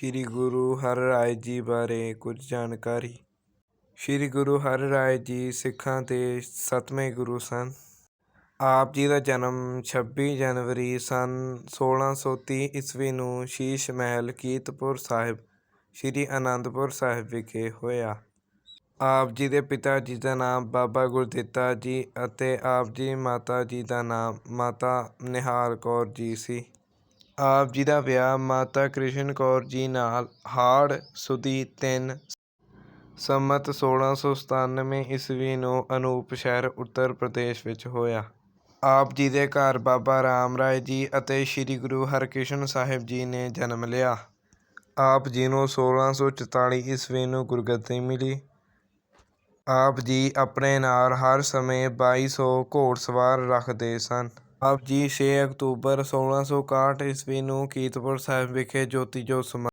ਸ੍ਰੀ ਗੁਰੂ ਹਰਿਰਾਏ ਜੀ ਬਾਰੇ ਕੁਝ ਜਾਣਕਾਰੀ ਸ੍ਰੀ ਗੁਰੂ ਹਰਿਰਾਏ ਜੀ ਸਿੱਖਾਂ ਦੇ ਸੱਤਵੇਂ ਗੁਰੂ ਸਨ। ਆਪ ਜੀ ਦਾ ਜਨਮ ਛੱਬੀ ਜਨਵਰੀ ਸੰਨ ਸੋਲਾਂ ਸੌ ਤੀਹ ਈਸਵੀ ਨੂੰ ਸ਼ੀਸ਼ ਮਹਿਲ ਕੀਰਤਪੁਰ ਸਾਹਿਬ, ਸ੍ਰੀ ਅਨੰਦਪੁਰ ਸਾਹਿਬ ਵਿਖੇ ਹੋਇਆ। ਆਪ ਜੀ ਦੇ ਪਿਤਾ ਜੀ ਦਾ ਨਾਮ ਬਾਬਾ ਗੁਰਦਿੱਤਾ ਜੀ ਅਤੇ ਆਪ ਜੀ ਮਾਤਾ ਜੀ ਦਾ ਨਾਮ ਮਾਤਾ ਨਿਹਾਲ ਕੌਰ ਜੀ ਸੀ। ਆਪ ਜੀ ਦਾ ਵਿਆਹ ਮਾਤਾ ਕ੍ਰਿਸ਼ਨ ਕੌਰ ਜੀ ਨਾਲ ਹਾੜ ਸੁਦੀ ਤਿੰਨ ਸੰਮਤ ਸੋਲ੍ਹਾਂ ਸੌ ਸਤਾਨਵੇਂ ਈਸਵੀ ਨੂੰ ਅਨੂਪ ਸ਼ਹਿਰ ਉੱਤਰ ਪ੍ਰਦੇਸ਼ ਵਿੱਚ ਹੋਇਆ। ਆਪ ਜੀ ਦੇ ਘਰ ਬਾਬਾ ਰਾਮ ਰਾਏ ਜੀ ਅਤੇ ਸ੍ਰੀ ਗੁਰੂ ਹਰਕ੍ਰਿਸ਼ਨ ਸਾਹਿਬ ਜੀ ਨੇ ਜਨਮ ਲਿਆ। ਆਪ ਜੀ ਨੂੰ ਸੋਲ੍ਹਾਂ ਸੌ ਚੁਤਾਲੀ ਈਸਵੀ ਨੂੰ ਗੁਰਗੱਦੀ ਮਿਲੀ। ਆਪ ਜੀ ਆਪਣੇ ਨਾਲ ਹਰ ਸਮੇਂ ਬਾਈ ਸੌ ਘੋੜਸਵਾਰ ਰੱਖਦੇ ਸਨ। ਆਪ ਜੀ ਛੇ ਅਕਤੂਬਰ ਸੋਲ੍ਹਾਂ ਸੌ ਇਕਾਹਠ ਈਸਵੀ ਨੂੰ ਕੀਰਤਪੁਰ ਸਾਹਿਬ ਵਿਖੇ ਜੋਤੀ ਜੋਤ ਸਮਾ